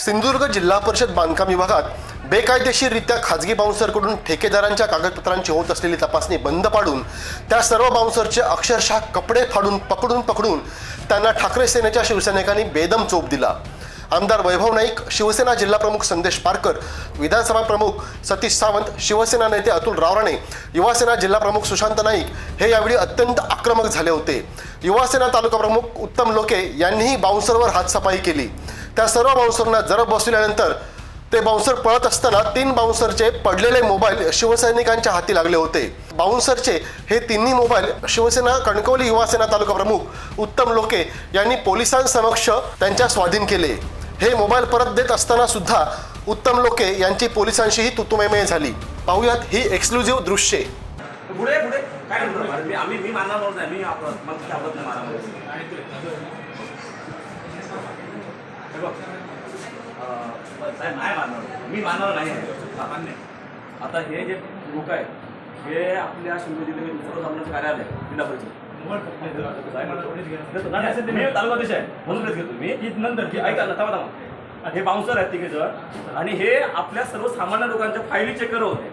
सिंधुदुर्ग जिल्हा परिषद बांधकाम विभागात बेकायदेशीररित्या खाजगी बाउन्सरकडून ठेकेदारांच्या कागदपत्रांची होत असलेली तपासणी बंद पाडून त्या सर्व बाउन्सरचे अक्षरशः कपडे फाडून पकडून पकडून त्यांना ठाकरे सेनेच्या शिवसैनिकांनी बेदम चोप दिला. आमदार वैभव नाईक शिवसेना जिल्हा प्रमुख संदेश पारकर विधानसभा प्रमुख सतीश सावंत शिवसेना नेते अतुल रावराणे युवासेना जिल्हा प्रमुख सुशांत नाईक हे यावेळी अत्यंत आक्रमक झाले होते. युवासेना तालुका प्रमुख उत्तम लोके यांनीही बाउन्सरवर हातसफाई केली. त्या सर्व बाउन्सरना जरब बसविल्यानंतर ते बाउन्सर पळत असताना तीन बाउन्सरचे पडलेले मोबाईल शिवसैनिकांच्या हाती लागले होते. बाउन्सरचे हे तिन्ही मोबाईल शिवसेना कणकवली युवासेना तालुका प्रमुख उत्तम लोके यांनी पोलिसांसमक्ष त्यांच्या स्वाधीन केले. हे मोबाईल परत देत असताना सुद्धा उत्तम लोके यांची पोलिसांशीही तुतुमेमय झाली. पाहुयात ही एक्सक्लुझिव्ह दृश्ये. पुढे पुढे. काय मी आम्ही मी मानणार नाही. मी आपलं साहेब नाही मानणार मी मानणार नाही सामान्य आता हे जे लोक आहेत हे आपल्या शिंदे जिल्ह्यातील सर्वसामान्य कार्यालय जिल्हा परिषद. तालुकाधीश आहे म्हणून तेच घेतो मी. नंतर ऐका ना थांबा थांबा. हे बाउन्सर आहेत तिघे जण. आणि हे आपल्या सर्वसामान्य लोकांच्या फायली चेक करत होते.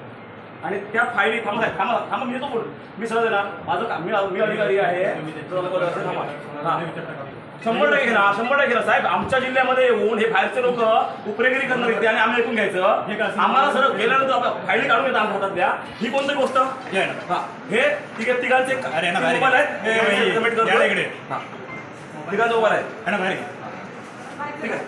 आणि त्या फायली थांबा थांबा थांबा मी येतो मी सहज आहे ना माझं काम मी मी अधिकारी आहे. थांबा. शंभर टक्के ना शंभर टक्के ना साहेब आमच्या जिल्ह्यामध्ये येऊन हे बाहेरचे लोक उपरेगिरी करणार आहेत आणि आम्ही ऐकून घ्यायचं. आम्हाला सर गेल्यानंतर फायली काढून येतात आमच्या हातातल्या ही कोणती गोष्ट? हा तिघे तिघांचे मोबाईल आहेत. हा. तिघांचे मोबाईल आहेत ठीक आहे.